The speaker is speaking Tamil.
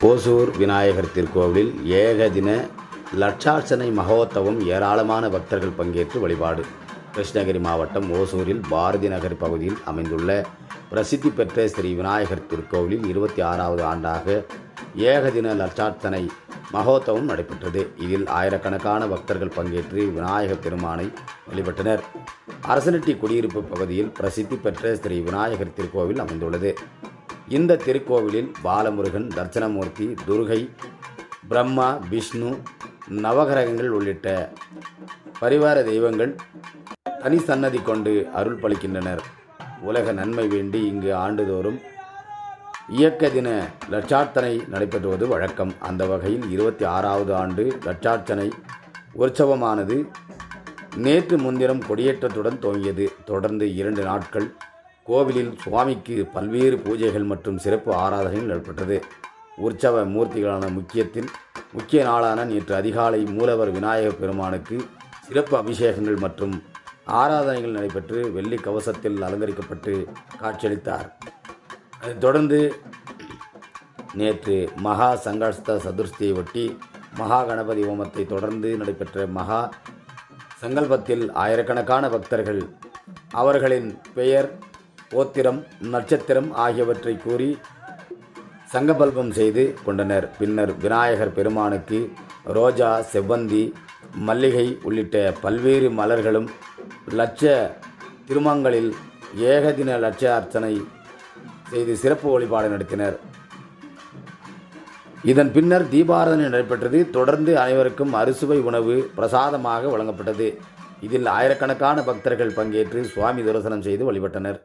ஓசூர் விநாயகர் திருக்கோவிலில் ஏகதின லட்சார்ச்சனை மகோத்சவம் ஏராளமான பக்தர்கள் பங்கேற்று வழிபாடு. கிருஷ்ணகிரி மாவட்டம் ஓசூரில் பாரதி நகர் பகுதியில் அமைந்துள்ள பிரசித்தி பெற்ற ஸ்ரீ விநாயகர் திருக்கோவிலில் இருபத்தி ஆறாவது ஆண்டாக ஏகதின லட்சார்த்தனை மகோத்தவம் நடைபெற்றது. இதில் ஆயிரக்கணக்கான பக்தர்கள் பங்கேற்று விநாயகர் பெருமானை வழிபட்டனர். அரசனட்டி குடியிருப்பு பகுதியில் பிரசித்தி பெற்ற ஸ்ரீ விநாயகர் திருக்கோவில் அமைந்துள்ளது. இந்த திருக்கோவிலில் பாலமுருகன் தர்சனமூர்த்தி துர்கை பிரம்மா விஷ்ணு நவகிரகங்கள் உள்ளிட்ட பரிவார தெய்வங்கள் தனி சன்னதி கொண்டு அருள் பளிக்கின்றனர் உலக நன்மை வேண்டி இங்கு ஆண்டுதோறும் இயக்க தின லட்சார்த்தனை நடைபெறுவது வழக்கம். அந்த வகையில் இருபத்தி ஆறாவது ஆண்டு லட்சார்ச்சனை உற்சவமானது நேற்று முன்தினம் கொடியேற்றத்துடன் துவங்கியது. தொடர்ந்து இரண்டு நாட்கள் கோவிலில் சுவாமிக்கு பல்வேறு பூஜைகள் மற்றும் சிறப்பு ஆராதனைகள் நடைபெற்றது. உற்சவ மூர்த்திகளான முக்கியத்தில் முக்கிய நாளான நேற்று அதிகாலை மூலவர் விநாயகர் பெருமானுக்கு சிறப்பு அபிஷேகங்கள் மற்றும் ஆராதனைகள் நடைபெற்று வெள்ளி கவசத்தில் அலங்கரிக்கப்பட்டு காட்சியளித்தார். அதைத் தொடர்ந்து நேற்று மகா சங்கஸ்த சதுர்த்தியை ஒட்டி மகா கணபதி ஹோமத்தை தொடர்ந்து நடைபெற்ற மகா சங்கல்பத்தில் ஆயிரக்கணக்கான பக்தர்கள் அவர்களின் பெயர் ஓத்திரம் நட்சத்திரம் ஆகியவற்றை கூறி சங்கபல்பம் செய்து கொண்டனர். பின்னர் விநாயகர் பெருமானுக்கு ரோஜா செவ்வந்தி மல்லிகை உள்ளிட்ட பல்வேறு மலர்களும் லட்ச திருமங்களில் ஏகதின லட்ச அர்ச்சனை செய்து சிறப்பு வழிபாடு நடத்தினர். இதன் பின்னர் தீபாராதனை நடைபெற்றது. தொடர்ந்து அனைவருக்கும் அறுசுவை உணவு பிரசாதமாக வழங்கப்பட்டது. இதில் ஆயிரக்கணக்கான பக்தர்கள் பங்கேற்று சுவாமி தரிசனம் செய்து வழிபட்டனர்.